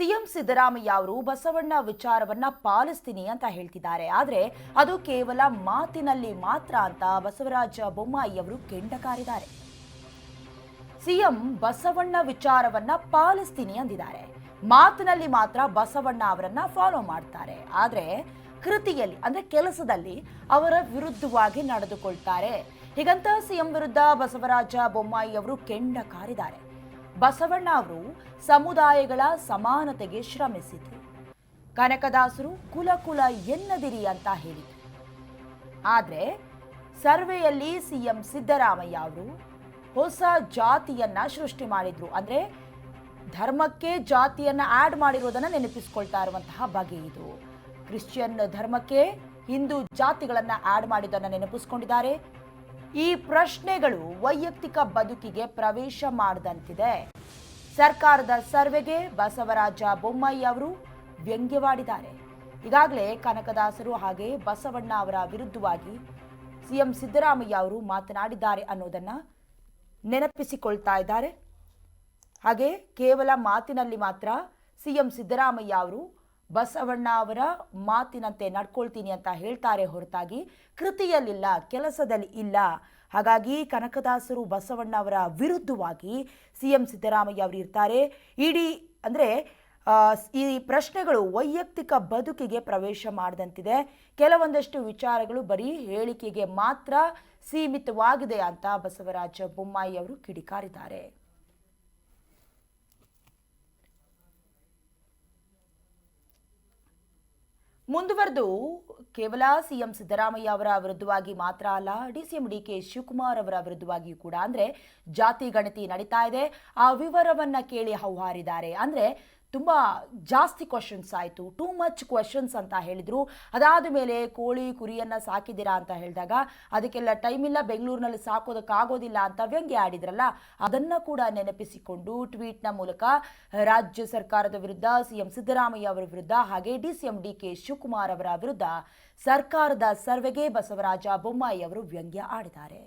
CM Siddaramaiah ಅವರು ಬಸವಣ್ಣ ವಿಚಾರವನ್ನ ಪಾಲಿಸ್ತೀನಿ ಅಂತ ಹೇಳ್ತಿದ್ದಾರೆ. ಆದ್ರೆ ಅದು ಕೇವಲ ಮಾತಿನಲ್ಲಿ ಮಾತ್ರ ಅಂತ ಬಸವರಾಜ ಬೊಮ್ಮಾಯಿ ಅವರು ಕೆಂಡಕಾರಿದ್ದಾರೆ. ಸಿಎಂ ಬಸವಣ್ಣ ವಿಚಾರವನ್ನ ಪಾಲಿಸ್ತೀನಿ ಅಂದಿದ್ದಾರೆ. ಮಾತಿನಲ್ಲಿ ಮಾತ್ರ ಬಸವಣ್ಣ ಅವರನ್ನ ಫಾಲೋ ಮಾಡ್ತಾರೆ. ಆದ್ರೆ ಕೃತಿಯಲ್ಲಿ, ಅಂದ್ರೆ ಕೆಲಸದಲ್ಲಿ ಅವರ ವಿರುದ್ಧವಾಗಿ ನಡೆದುಕೊಳ್ತಾರೆ. ಹೀಗಂತ ಸಿಎಂ ವಿರುದ್ಧ ಬಸವರಾಜ ಬೊಮ್ಮಾಯಿ ಅವರು ಕೆಂಡ ಕಾರಿದ್ದಾರೆ ಬಸವಣ್ಣ ಅವರು ಸಮುದಾಯಗಳ ಸಮಾನತೆಗೆ ಶ್ರಮಿಸಿದರು. ಕನಕದಾಸರು ಕುಲ ಕುಲ ಎನ್ನದಿರಿ ಅಂತ ಹೇಳಿದರು. ಆದರೆ ಸರ್ವೆಯಲ್ಲಿ ಸಿಎಂ ಸಿದ್ದರಾಮಯ್ಯ ಅವರು ಹೊಸ ಜಾತಿಯನ್ನ ಸೃಷ್ಟಿ ಮಾಡಿದ್ರು. ಅಂದ್ರೆ ಧರ್ಮಕ್ಕೆ ಜಾತಿಯನ್ನ ಆಡ್ ಮಾಡಿರೋದನ್ನ ನೆನಪಿಸ್ಕೊಳ್ತಾ ಇರುವಂತಹ ಬಗೆ ಇದು. ಕ್ರಿಶ್ಚಿಯನ್ ಧರ್ಮಕ್ಕೆ ಹಿಂದೂ ಜಾತಿಗಳನ್ನ ಆಡ್ ಮಾಡಿದ್ದನ್ನು ನೆನಪಿಸ್ಕೊಂಡಿದ್ದಾರೆ. ಈ ಪ್ರಶ್ನೆಗಳು ವೈಯಕ್ತಿಕ ಬದುಕಿಗೆ ಪ್ರವೇಶ ಮಾಡದಂತಿದೆ. ಸರ್ಕಾರದ ಸರ್ವೆಗೆ ಬಸವರಾಜ ಬೊಮ್ಮಾಯಿ ಅವರು ವ್ಯಂಗ್ಯವಾಡಿದ್ದಾರೆ. ಈಗಾಗಲೇ ಕನಕದಾಸರು ಹಾಗೆ ಬಸವಣ್ಣ ಅವರ ವಿರುದ್ಧವಾಗಿ ಸಿಎಂ ಸಿದ್ದರಾಮಯ್ಯ ಅವರು ಮಾತನಾಡಿದ್ದಾರೆ ಅನ್ನೋದನ್ನ ನೆನಪಿಸಿಕೊಳ್ತಾ ಇದ್ದಾರೆ. ಹಾಗೆ ಕೇವಲ ಮಾತಿನಲ್ಲಿ ಮಾತ್ರ ಸಿಎಂ ಸಿದ್ದರಾಮಯ್ಯ ಅವರು ಬಸವಣ್ಣ ಅವರ ಮಾತಿನಂತೆ ನಡ್ಕೊಳ್ತೀನಿ ಅಂತ ಹೇಳ್ತಾರೆ ಹೊರತಾಗಿ ಕೃತಿಯಲ್ಲಿಲ್ಲ, ಕೆಲಸದಲ್ಲಿ ಇಲ್ಲ. ಹಾಗಾಗಿ ಕನಕದಾಸರು ಬಸವಣ್ಣ ಅವರ ವಿರುದ್ಧವಾಗಿ ಸಿ ಎಂ ಸಿದ್ದರಾಮಯ್ಯ ಅವರು ಇರ್ತಾರೆ. ಇಡೀ ಅಂದರೆ ಈ ಪ್ರಶ್ನೆಗಳು ವೈಯಕ್ತಿಕ ಬದುಕಿಗೆ ಪ್ರವೇಶ ಮಾಡಿದಂತಿದೆ. ಕೆಲವೊಂದಷ್ಟು ವಿಚಾರಗಳು ಬರೀ ಹೇಳಿಕೆಗೆ ಮಾತ್ರ ಸೀಮಿತವಾಗಿದೆ ಅಂತ ಬಸವರಾಜ ಬೊಮ್ಮಾಯಿ ಅವರು ಕಿಡಿಕಾರಿದ್ದಾರೆ. ಮುಂದುವರೆದು ಕೇವಲ ಸಿಎಂ ಸಿದ್ದರಾಮಯ್ಯ ಅವರ ವಿರುದ್ಧವಾಗಿ ಮಾತ್ರ ಅಲ್ಲ ಡಿಸಿಎಂ ಡಿ ಕೆ ಶಿವಕುಮಾರ್ ಅವರ ವಿರುದ್ಧವಾಗಿಯೂ ಕೂಡ. ಅಂದ್ರೆ ಜಾತಿ ಗಣತಿ ನಡೀತಾ ಇದೆ. ಆ ವಿವರವನ್ನ ಕೇಳಿ ಹೌಹಾರಿದ್ದಾರೆ. ಅಂದ್ರೆ ತುಂಬಾ ಜಾಸ್ತಿ ಕ್ವಶನ್ಸ್ ಆಯಿತು. ಟೂ ಮಚ್ ಕ್ವಶನ್ಸ್ ಅಂತ ಹೇಳಿದರು. ಅದಾದ ಮೇಲೆ ಕೋಳಿ ಕುರಿಯನ್ನು ಸಾಕಿದ್ದೀರಾ ಅಂತ ಹೇಳಿದಾಗ, ಅದಕ್ಕೆಲ್ಲ ಟೈಮ್ ಇಲ್ಲ, ಬೆಂಗಳೂರಿನಲ್ಲಿ ಸಾಕೋದಕ್ಕಾಗೋದಿಲ್ಲ ಅಂತ ವ್ಯಂಗ್ಯ ಆಡಿದ್ರಲ್ಲ, ಅದನ್ನು ಕೂಡ ನೆನಪಿಸಿಕೊಂಡು ಟ್ವೀಟ್ನ ಮೂಲಕ ರಾಜ್ಯ ಸರ್ಕಾರದ ವಿರುದ್ಧ, ಸಿಎಂ ಸಿದ್ದರಾಮಯ್ಯ ಅವರ ವಿರುದ್ಧ, ಹಾಗೆ D C M D K Shivakumar ಅವರ ವಿರುದ್ಧ ಸರ್ಕಾರದ ಸರ್ವೆಗೆ ಬಸವರಾಜ ಬೊಮ್ಮಾಯಿ ಅವರು ವ್ಯಂಗ್ಯ ಆಡಿದ್ದಾರೆ.